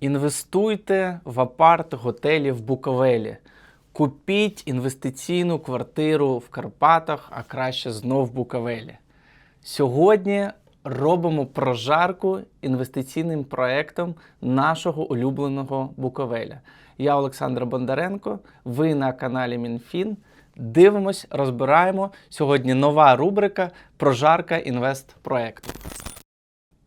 Інвестуйте в апарт готелі в Буковелі. Купіть інвестиційну квартиру в Карпатах, а краще знов в Буковелі. Сьогодні робимо прожарку інвестиційним проектом нашого улюбленого Буковеля. Я Олександр Бондаренко. Ви на каналі МінФін. Дивимось, розбираємо. Сьогодні нова рубрика Прожарка інвестпроекту.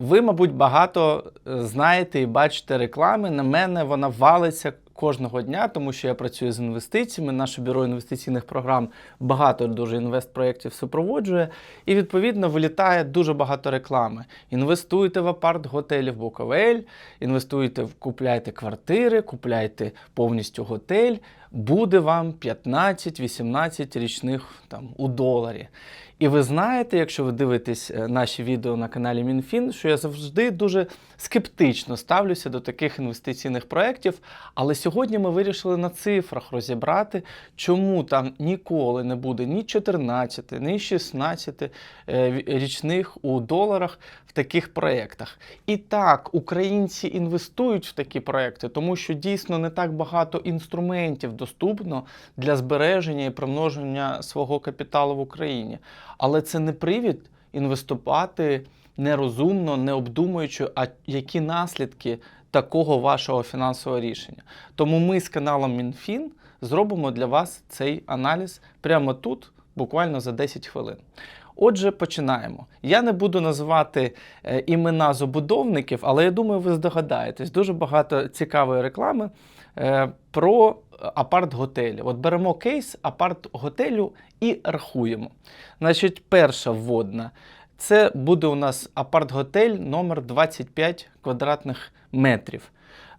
Ви, мабуть, багато е, знаєте і бачите реклами. На мене вона валиться кожного дня, тому що я працюю з інвестиціями. Наше бюро інвестиційних програм багато дуже інвестпроєктів супроводжує. І відповідно вилітає дуже багато реклами. Інвестуйте в апарт готелів Буковель, інвестуйте в купляйте квартири, купляйте повністю готель. Буде вам 15-18 річних там у доларі. І ви знаєте, якщо ви дивитесь е, наші відео на каналі МінФін, що я завжди дуже скептично ставлюся до таких інвестиційних проєктів. Але сьогодні ми вирішили на цифрах розібрати, чому там ніколи не буде ні 14, ні 16 е, річних у доларах в таких проєктах. І так, українці інвестують в такі проєкти, тому що дійсно не так багато інструментів доступно для збереження і примноження свого капіталу в Україні. Але це не привід інвестувати нерозумно, не обдумуючи, а які наслідки такого вашого фінансового рішення. Тому ми з каналом МінФін зробимо для вас цей аналіз прямо тут, буквально за 10 хвилин. Отже, починаємо. Я не буду називати е, імена забудовників, але я думаю, ви здогадаєтесь. Дуже багато цікавої реклами про апарт-готелі. От беремо кейс апарт-готелю і рахуємо. Значить, перша вводна. Це буде у нас апарт-готель номер 25 квадратних метрів.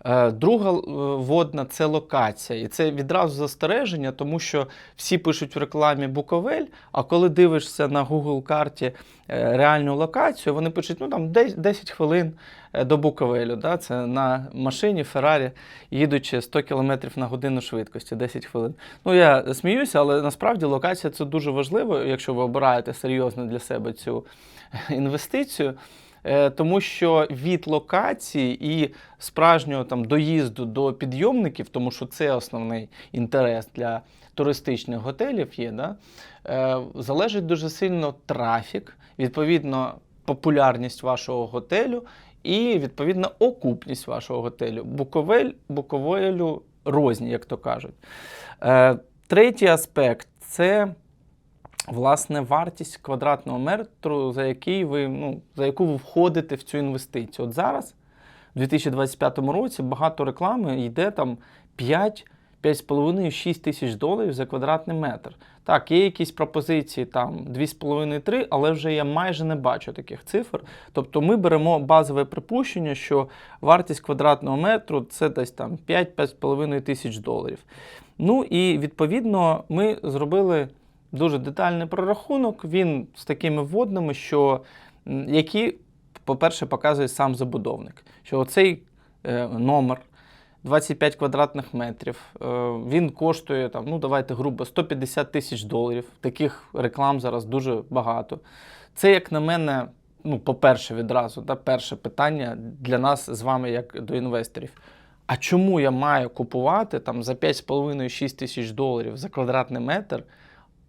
Е, Друга е, водна це локація. І це відразу застереження, тому що всі пишуть в рекламі Буковель, а коли дивишся на Google карті е, реальну локацію, вони пишуть ну там 10 хвилин до Буковелю. Да? Це на машині Феррарі, їдучи 100 км на годину швидкості, 10 хвилин. Ну я сміюся, але насправді локація це дуже важливо, якщо ви обираєте серйозно для себе цю інвестицію. Е, тому що від локації і справжнього там доїзду до підйомників, тому що це основний інтерес для туристичних готелів є, да, е, залежить дуже сильно трафік, відповідно, популярність вашого готелю і відповідно окупність вашого готелю. Буковель, Буковелю розні, як то кажуть. Е, третій аспект це власне вартість квадратного метру, за який ви, ну, за яку ви входите в цю інвестицію. От зараз, у 2025 році, багато реклами йде там 5. 5,5-6 тисяч доларів за квадратний метр. Так, є якісь пропозиції там 2,5-3, але вже я майже не бачу таких цифр. Тобто ми беремо базове припущення, що вартість квадратного метру це десь там 5-5,5 тисяч доларів. Ну і відповідно ми зробили дуже детальний прорахунок. Він з такими вводними, що які, по-перше, показує сам забудовник. Що оцей е, номер 25 квадратних метрів, е, він коштує там, ну давайте грубо 150 тисяч доларів. Таких реклам зараз дуже багато. Це, як на мене, ну, по-перше, відразу, да, перше питання для нас з вами, як до інвесторів. А чому я маю купувати там за 5,5-6 тисяч доларів за квадратний метр?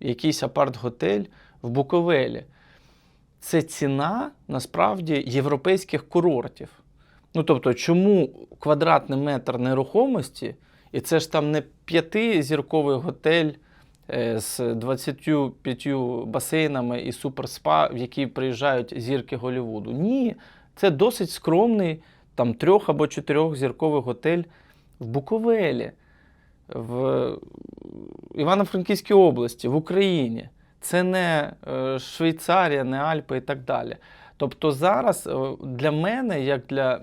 Якийсь апарт-готель в Буковелі. Це ціна насправді європейських курортів. Ну тобто, чому квадратний метр нерухомості, і це ж там не п'ятизірковий готель е, з 25 басейнами і суперспа, в який приїжджають зірки Голлівуду. Ні, це досить скромний там трьох або чотирьохзірковий готель в Буковелі в Івано-Франківській області, в Україні. Це не е, Швейцарія, не Альпи і так далі. Тобто зараз е, для мене, як для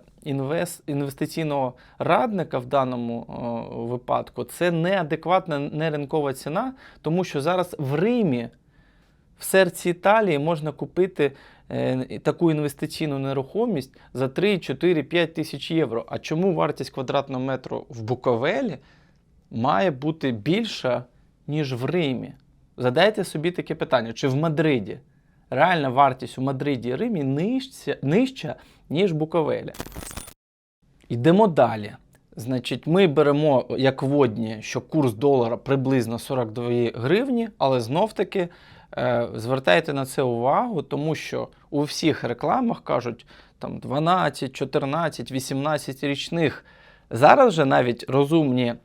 інвестиційного радника в даному випадку, це неадекватна неринкова ціна, тому що зараз в Римі, в серці Італії, можна купити е, таку інвестиційну нерухомість за 3, 4, 5 тисяч євро. А чому вартість квадратного метру в Буковелі має бути більша, ніж в Римі. Задайте собі таке питання: чи в Мадриді реальна вартість у Мадриді і Римі нижча, нижча ніж Буковеля? Йдемо далі. Значить, ми беремо як водні, що курс долара приблизно 42 гривні, але знов-таки е, звертайте на це увагу, тому що у всіх рекламах кажуть там 12, 14, 18 річних. Зараз же навіть розумні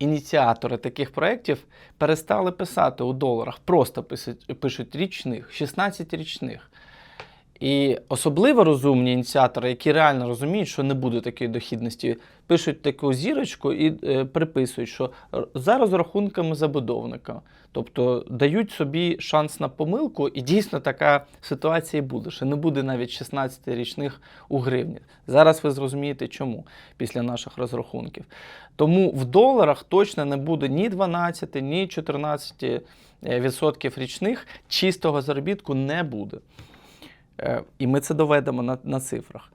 ініціатори таких проєктів перестали писати у доларах, просто пишуть, річних, 16 річних. І особливо розумні ініціатори, які реально розуміють, що не буде такої дохідності, пишуть таку зірочку і е, приписують, що за розрахунками забудовника. Тобто дають собі шанс на помилку, і дійсно така ситуація буде, що не буде навіть 16 річних у гривні. Зараз ви зрозумієте, чому після наших розрахунків. Тому в доларах точно не буде ні 12, ні 14 е, відсотків річних, чистого заробітку не буде. Е, І ми це доведемо на, на цифрах.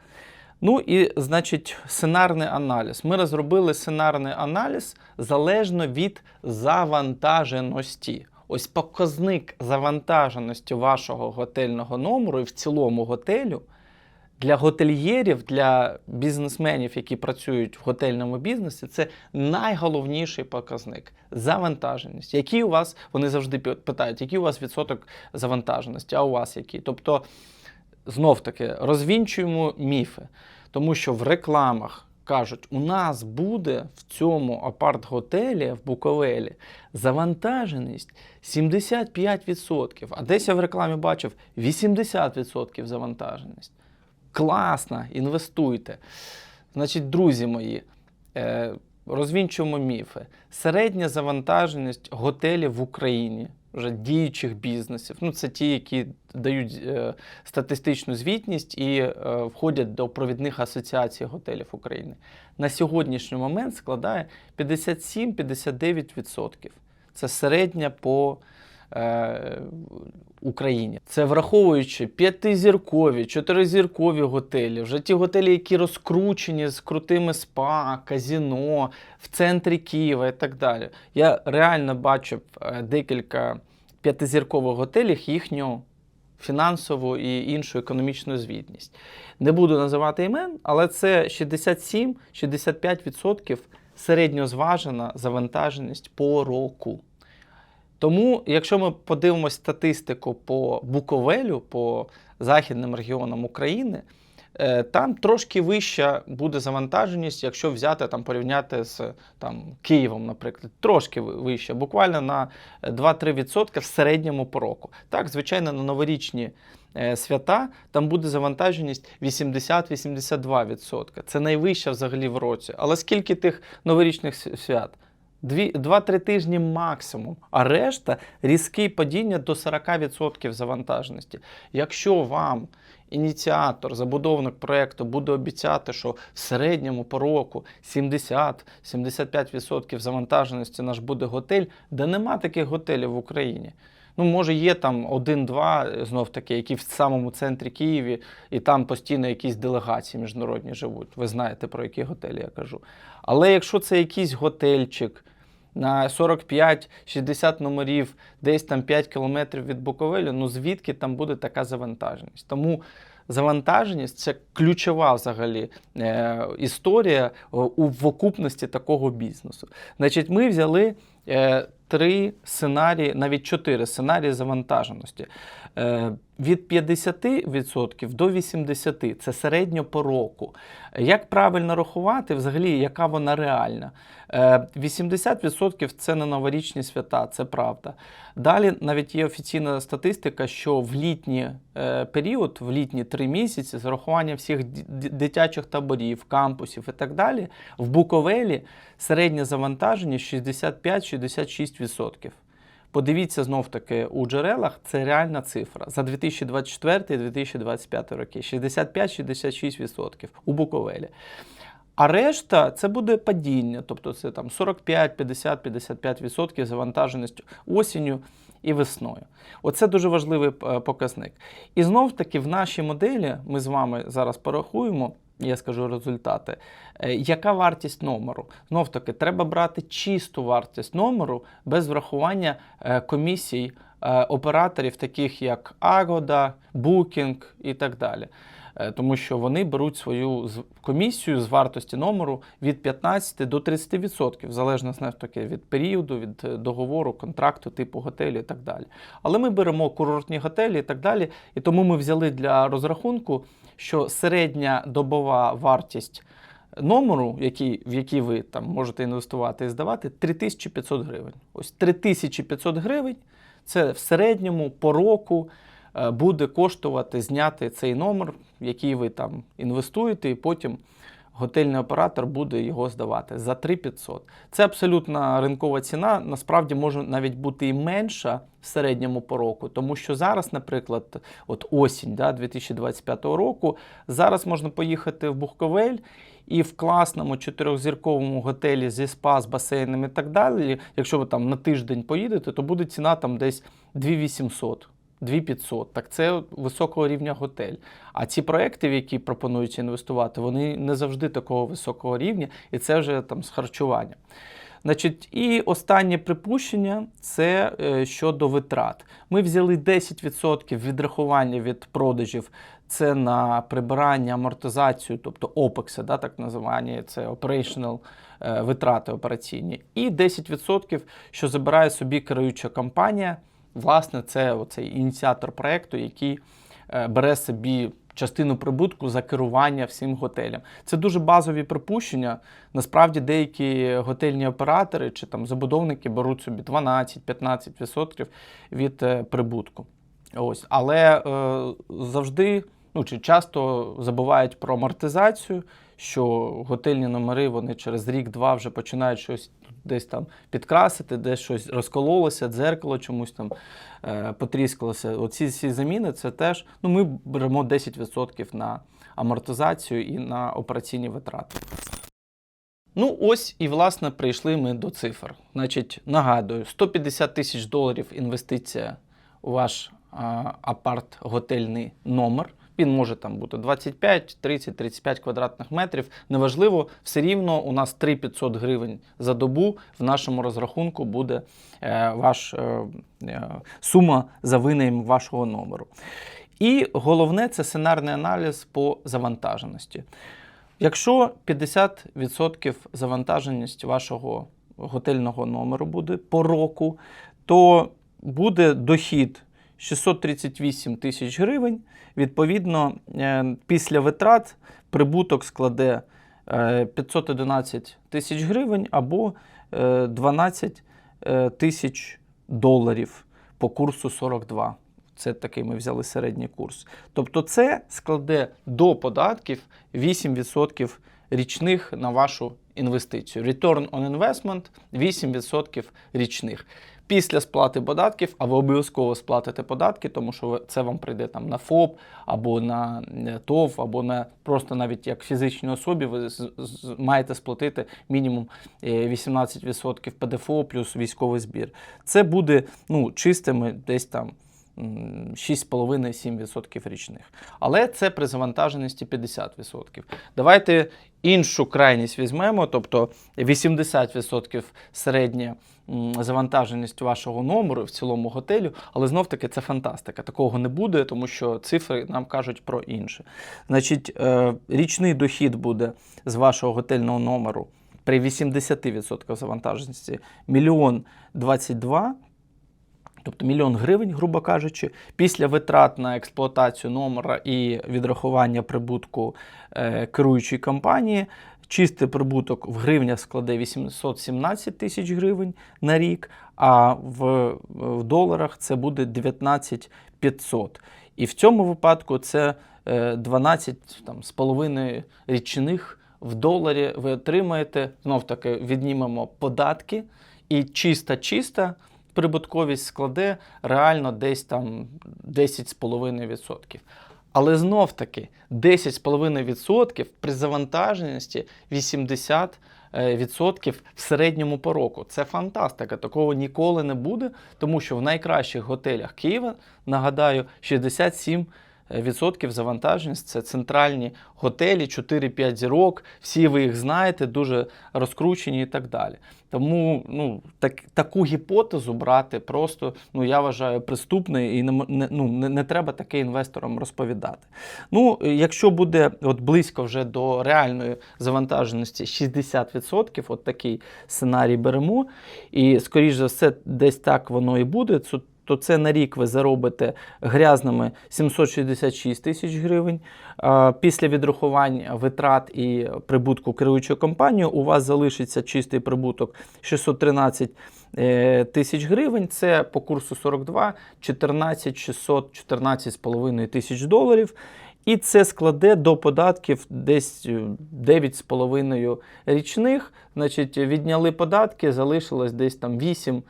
Ну і, значить, сценарний аналіз. Ми розробили сценарний аналіз залежно від завантаженості. Ось показник завантаженості вашого готельного номеру і в цілому готелю для готельєрів, для бізнесменів, які працюють в готельному бізнесі, це найголовніший показник завантаженість. Який у вас, вони завжди питають, який у вас відсоток завантаженості, а у вас який? Тобто, знов таки розвінчуємо міфи, тому що в рекламах кажуть, у нас буде в цьому апарт-готелі в Буковелі завантаженість 75%. А десь я в рекламі бачив 80% завантаженість. Класно, інвестуйте. Значить, друзі мої, е, розвінчуємо міфи. Середня завантаженість готелів в Україні, вже діючих бізнесів. Ну, це ті, які дають е, статистичну звітність і е, входять до провідних асоціацій готелів України. На сьогоднішній момент складає 57-59%. Це середня по е, Україні. Це враховуючи п'ятизіркові, чотиризіркові готелі, вже ті готелі, які розкручені з крутими спа, казіно, в центрі Києва і так далі. Я реально бачив е, декілька п'ятизіркових готелів їхню фінансову і іншу економічну звітність. Не буду називати імен, але це 67-65% середньозважена завантаженість по року. Тому, якщо ми подивимось статистику по Буковелю, по західним регіонам України, е, там трошки вища буде завантаженість, якщо взяти там порівняти з там, Києвом, наприклад, трошки ви- вища, буквально на 2-3% в середньому по року. Так, звичайно, на новорічні е, свята там буде завантаженість 80-82%. Це найвища взагалі в році. Але скільки тих новорічних свят? Дві- Два-три тижні максимум, а решта різке падіння до 40% завантаженості. Якщо вам ініціатор, забудовник проєкту буде обіцяти, що в середньому по року 70-75% завантаженості наш буде готель, де нема таких готелів в Україні. Ну, може, є там один-два, знов таки, які в самому центрі Києві, і там постійно якісь делегації міжнародні живуть. Ви знаєте, про які готелі я кажу. Але якщо це якийсь готельчик на 45-60 номерів, десь там 5 кілометрів від Буковелю, ну звідки там буде така завантаженість? Тому завантаженість це ключова взагалі е, історія е, у окупності такого бізнесу. Значить, ми взяли е, три сценарії, навіть чотири сценарії завантаженості. Е, від 50% до 80% це середньо по року. Як правильно рахувати, взагалі, яка вона реальна? Е, 80% це на новорічні свята, це правда. Далі навіть є офіційна статистика, що в літній е, період, в літні три місяці, з урахуванням всіх дитячих таборів, кампусів і так далі, в Буковелі середнє завантаження 65-66%. Подивіться знов таки у джерелах, це реальна цифра за 2024-2025 роки 65-66% у Буковелі. А решта це буде падіння, тобто це там 45, 50, 55% завантаженість осінню і весною. Оце дуже важливий е, показник. І знов таки в нашій моделі ми з вами зараз порахуємо. Я скажу результати. Е, Яка вартість номеру? Знов таки, треба брати чисту вартість номеру без врахування е, комісій е, операторів, таких як Agoda, Booking і так далі. Тому що вони беруть свою комісію з вартості номеру від 15 до 30%, залежно знову таки від періоду, від договору, контракту, типу готелю і так далі. Але ми беремо курортні готелі і так далі. І тому ми взяли для розрахунку, що середня добова вартість номеру, який, в який ви там можете інвестувати і здавати, 3500 гривень. Ось 3500 гривень це в середньому по року е, буде коштувати зняти цей номер, який ви там інвестуєте, і потім готельний оператор буде його здавати за 3500. Це абсолютно ринкова ціна. Насправді може навіть бути і менша в середньому по року, тому що зараз, наприклад, от осінь да, 2025 року, зараз можна поїхати в Бухковель. І в класному чотирьохзірковому готелі зі спа, з басейном і так далі, якщо ви там на тиждень поїдете, то буде ціна там десь 2800. 2500. Так це високого рівня готель. А ці проекти, в які пропонують інвестувати, вони не завжди такого високого рівня, і це вже там з харчування. Значить, і останнє припущення це е, щодо витрат. Ми взяли 10% відрахування від продажів. Це на прибирання, амортизацію, тобто OPEX, да, так називані, це operational е, витрати операційні. І 10%, що забирає собі керуюча компанія. Власне, це оцей ініціатор проекту, який е, бере собі частину прибутку за керування всім готелем. Це дуже базові припущення. Насправді деякі готельні оператори чи там забудовники беруть собі 12-15% від е, прибутку. Ось. Але е, завжди ну, чи часто забувають про амортизацію, що готельні номери вони через рік-два вже починають щось десь там підкрасити, десь щось розкололося, дзеркало чомусь там е, потріскалося. Оці всі заміни це теж ну, ми беремо 10% на амортизацію і на операційні витрати. Ну, ось і власне прийшли ми до цифр. Значить, нагадую, 150 тисяч доларів інвестиція у ваш апарт-готельний номер. Він може там бути 25, 30, 35 квадратних метрів. Неважливо, все рівно у нас 3-500 гривень за добу в нашому розрахунку буде е, ваш е, е, сума за винайм вашого номеру. І головне це сценарний аналіз по завантаженості. Якщо 50% завантаженість вашого готельного номеру буде по року, то буде дохід 638 тисяч гривень. Відповідно, е, після витрат прибуток складе е, 511 тисяч гривень або е, 12 е, тисяч доларів по курсу 42. Це такий ми взяли середній курс. Тобто це складе до податків 8% річних на вашу інвестицію. Return on investment 8% річних. Після сплати податків, а ви обов'язково сплатите податки, тому що це вам прийде там на ФОП або на е, ТОВ, або на просто навіть як фізичній особі, ви маєте сплатити мінімум е, 18% ПДФО плюс військовий збір. Це буде ну, чистими десь там 6,5-7% річних. Але це при завантаженості 50%. Давайте іншу крайність візьмемо, тобто 80% середня завантаженість вашого номеру в цілому готелю, але знов таки це фантастика. Такого не буде, тому що цифри нам кажуть про інше. Значить, е, річний дохід буде з вашого готельного номеру при 80% завантаженості мільйон 22 Тобто мільйон гривень, грубо кажучи, після витрат на експлуатацію номера і відрахування прибутку е, керуючої компанії, чистий прибуток в гривнях складе 817 тисяч гривень на рік, а в, в доларах це буде 19 500. І в цьому випадку це е, 12 там, з половиною річних в доларі ви отримаєте, знов таки віднімемо податки, і чиста-чиста прибутковість складе реально десь там 10,5%. Але знов таки 10,5% при завантаженості 80% е, в середньому по року. Це фантастика. Такого ніколи не буде, тому що в найкращих готелях Києва, нагадаю, 67 е, відсотків завантаженість. Це центральні готелі, 4-5 зірок. Всі ви їх знаєте, дуже розкручені і так далі. Тому ну, так, таку гіпотезу брати просто ну, я вважаю приступною і не, не, ну, не, не треба таке інвесторам розповідати. Ну, якщо буде от близько вже до реальної завантаженості 60%, от такий сценарій беремо, і скоріш за все, десь так воно і буде. То це на рік ви заробите грязними 766 тисяч гривень. Після відрахувань витрат і прибутку керуючої компанії у вас залишиться чистий прибуток 613 е, тисяч гривень. Це по курсу 42, 14 600, 14,5 тисяч доларів. І це складе до податків десь е, 9,5 річних. Значить, відняли податки, залишилось десь там 8.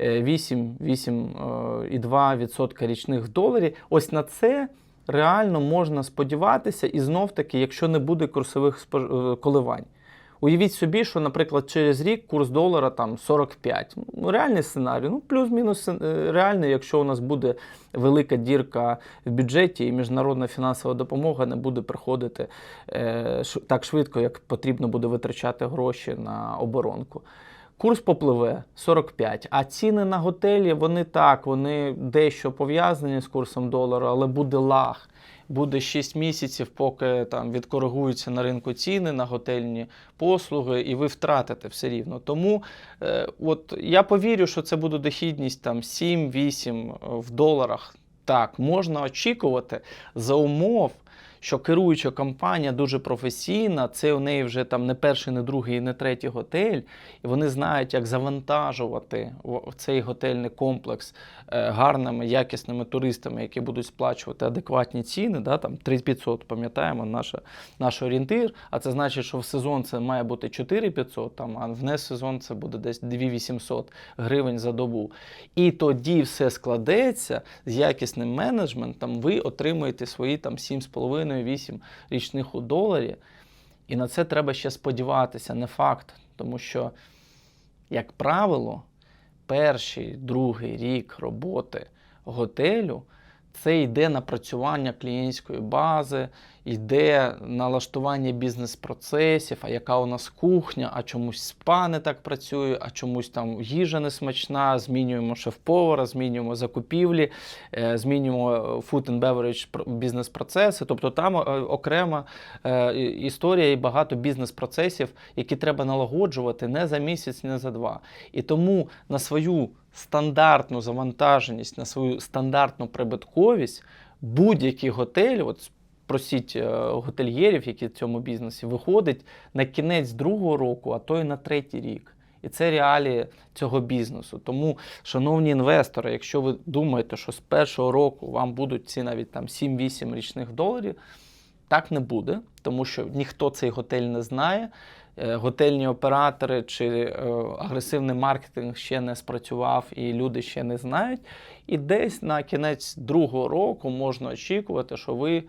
Е, 8, 8,2% річних в доларі. Ось на це реально можна сподіватися, і знов таки, якщо не буде курсових е, коливань. Уявіть собі, що, наприклад, через рік курс долара там 45. Ну, реальний сценарій, ну плюс-мінус е, реальний, якщо у нас буде велика дірка в бюджеті і міжнародна фінансова допомога не буде приходити е, так швидко, як потрібно буде витрачати гроші на оборонку. Курс попливе 45, а ціни на готелі вони так, вони дещо пов'язані з курсом долару, але буде лаг. Буде 6 місяців, поки там відкоригуються на ринку ціни на готельні послуги, і ви втратите все рівно. Тому е, от я повірю, що це буде дохідність там 7-8 в доларах. Так, можна очікувати за умов, що керуюча компанія дуже професійна, це у неї вже там не перший, не другий, і не третій готель, і вони знають, як завантажувати цей готельний комплекс е, гарними, якісними туристами, які будуть сплачувати адекватні ціни. Да, там 3500, пам'ятаємо, наша, наш орієнтир. А це значить, що в сезон це має бути 4500, там, а в несезон це буде десь 2800 гривень за добу. І тоді все складеться з якісним менеджментом, ви отримуєте свої там 7,5-8 річних у доларі. І на це треба ще сподіватися, не факт. Тому що, як правило, перший, другий рік роботи готелю це йде напрацювання клієнтської бази, йде налаштування бізнес-процесів, а яка у нас кухня, а чомусь спа не так працює, а чомусь там їжа не смачна, змінюємо шеф-повара, змінюємо закупівлі, е, змінюємо е, food and beverage бізнес-процеси. Тобто там е, окрема історія і багато бізнес-процесів, які треба налагоджувати не за місяць, не за два. І тому на свою стандартну завантаженість, на свою стандартну прибутковість будь-який готель, от просіть е, готельєрів, які в цьому бізнесі, виходить на кінець другого року, а то й на третій рік. І це реалії цього бізнесу. Тому, шановні інвестори, якщо ви думаєте, що з першого року вам будуть ці навіть там 7-8 річних доларів, так не буде, тому що ніхто цей готель не знає. Е, Готельні оператори чи е, агресивний маркетинг ще не спрацював, і люди ще не знають. І десь на кінець другого року можна очікувати, що ви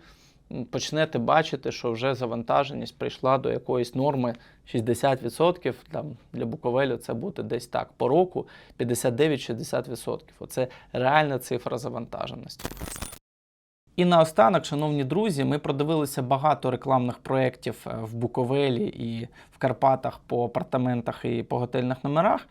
почнете бачити, що вже завантаженість прийшла до якоїсь норми 60%. Там, для Буковелю це буде десь так по року 59-60%. Оце реальна цифра завантаженості. І наостанок, шановні друзі, ми продивилися багато рекламних проєктів е, в Буковелі і в Карпатах по апартаментах і по готельних номерах.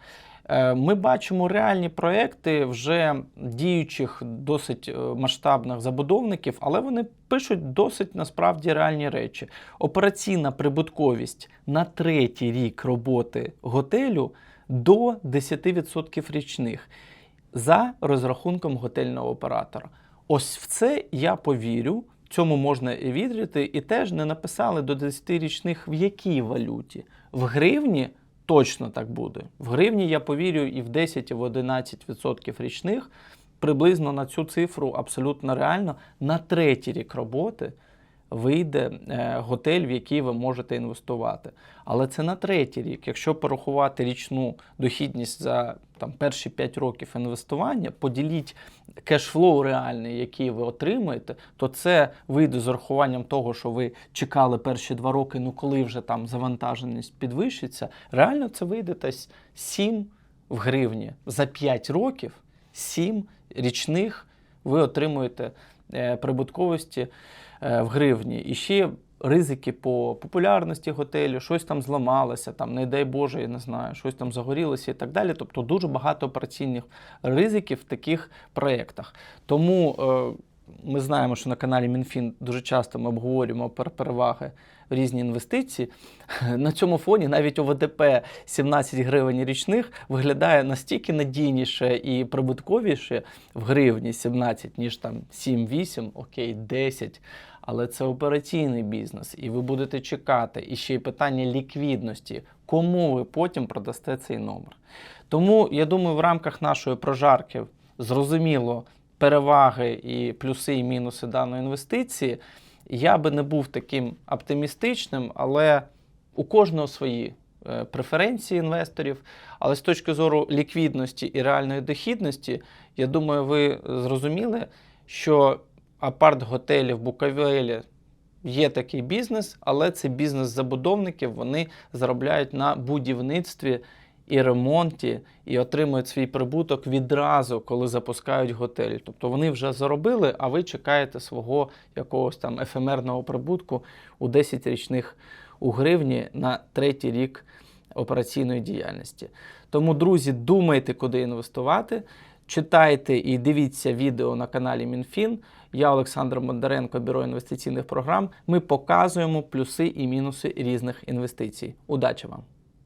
Е, Ми бачимо реальні проекти вже діючих досить е, масштабних забудовників, але вони пишуть досить насправді реальні речі. Операційна прибутковість на третій рік роботи готелю до 10% річних за розрахунком готельного оператора. Ось в це я повірю. Цьому можна і і теж не написали до 10 річних в якій валюті. В гривні точно так буде. В гривні я повірю і в 10, і в 11% річних. Приблизно на цю цифру абсолютно реально на третій рік роботи вийде е, готель, в який ви можете інвестувати. Але це на третій рік. Якщо порахувати річну дохідність за там, перші 5 років інвестування, поділіть кешфлоу реальний, який ви отримаєте, то це вийде з урахуванням того, що ви чекали перші 2 роки, ну коли вже там завантаженість підвищиться, реально це вийде десь 7 в гривні за 5 років, 7 річних ви отримуєте е, прибутковості в гривні. І ще ризики по популярності готелю, щось там зламалося, там, не дай Боже, я не знаю, щось там загорілося і так далі. Тобто дуже багато операційних ризиків в таких проєктах. Тому е, ми знаємо, що на каналі Мінфін дуже часто ми обговорюємо пер- переваги різні інвестиції. На цьому фоні навіть ОВДП 17 гривень річних виглядає настільки надійніше і прибутковіше в гривні 17, ніж там 7-8, окей, 10. Але це операційний бізнес, і ви будете чекати. І ще й питання ліквідності, кому ви потім продасте цей номер. Тому я думаю, в рамках нашої прожарки зрозуміло переваги і плюси і мінуси даної інвестиції. Я би не був таким оптимістичним, але у кожного свої е, преференції інвесторів. Але з точки зору ліквідності і реальної дохідності, я думаю, ви зрозуміли, що апарт-готелі в Буковелі є такий бізнес, але це бізнес забудовників. Вони заробляють на будівництві і ремонті, і отримують свій прибуток відразу, коли запускають готель. Тобто вони вже заробили, а ви чекаєте свого якогось там ефемерного прибутку у 10 річних у гривні на третій рік операційної діяльності. Тому, друзі, думайте, куди інвестувати. Читайте і дивіться відео на каналі Мінфін. Я Олександр Бондаренко, бюро інвестиційних програм. Ми показуємо плюси і мінуси різних інвестицій. Удачі вам!